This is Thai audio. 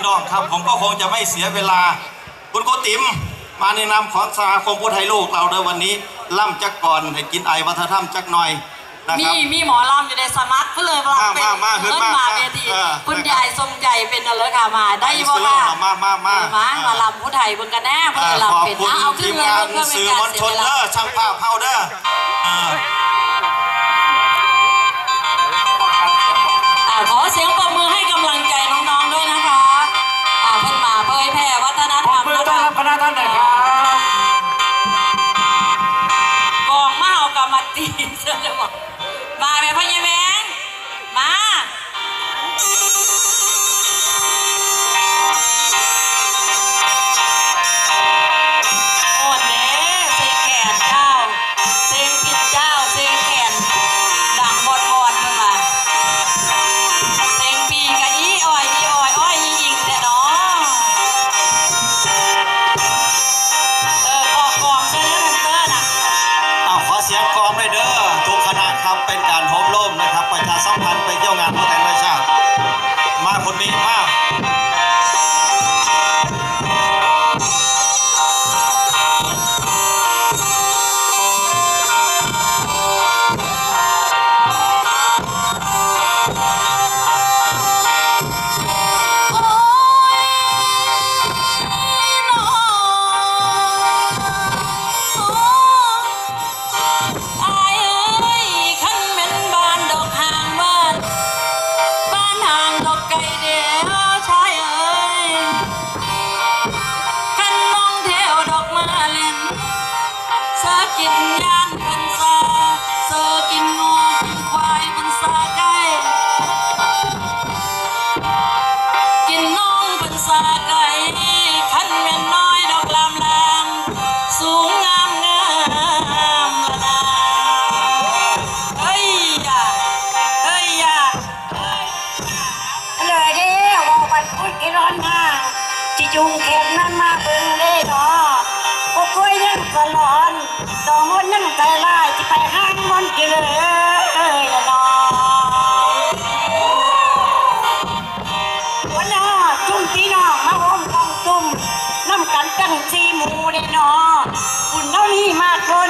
พี่น้องครับ ผมก็คงจะไม่เสียเวลา คุณโกติมมาในนามของสมาคมผู้ไทยโลกเราในวันนี้ล่ำจักก่อนให้กินไอวัฒนธรรมจักหน่อยนะมีครับมีหมอลำอยู่ในสมัครก็เลยว่าเป็นมามามาเอิ้นมามามาเวทีเออคุณยายทรงใจเป็นอะไรค่ะมาได้บ่ซื้อค่ะมามามาเออมามาลำผู้ไทยเบิ่งกันแน่เพิ่นอ่าลำขอบเป็นคุณอะเอาขึ้ทีนมเลยงานเพื่อเป็นสื่อการมวลเสีชยนเวลาเด้อช่างภาพเฮาเด้อ เพิ่นมาเผยแพร่วัฒนธรรมมือนะต้อนคะรับคณะท่านหน่อยครับ กองมาเอากรรมตีเสื้อจะบอกมาแม่พ่ วันพุธที่ร้อนห้าที่จุงเข็มนั้นมาเบิ่งเด้เนาะก็คุยยังสลอนดองมันนั่งใจลายที่ไปห้างมันกิเลยละเนาะวันน่ะจุ่มพี่น้องมาห้อมกองตุ่มน้ำกันตั้งสีหมูเด้เนาะคุณเท่านี้มากคน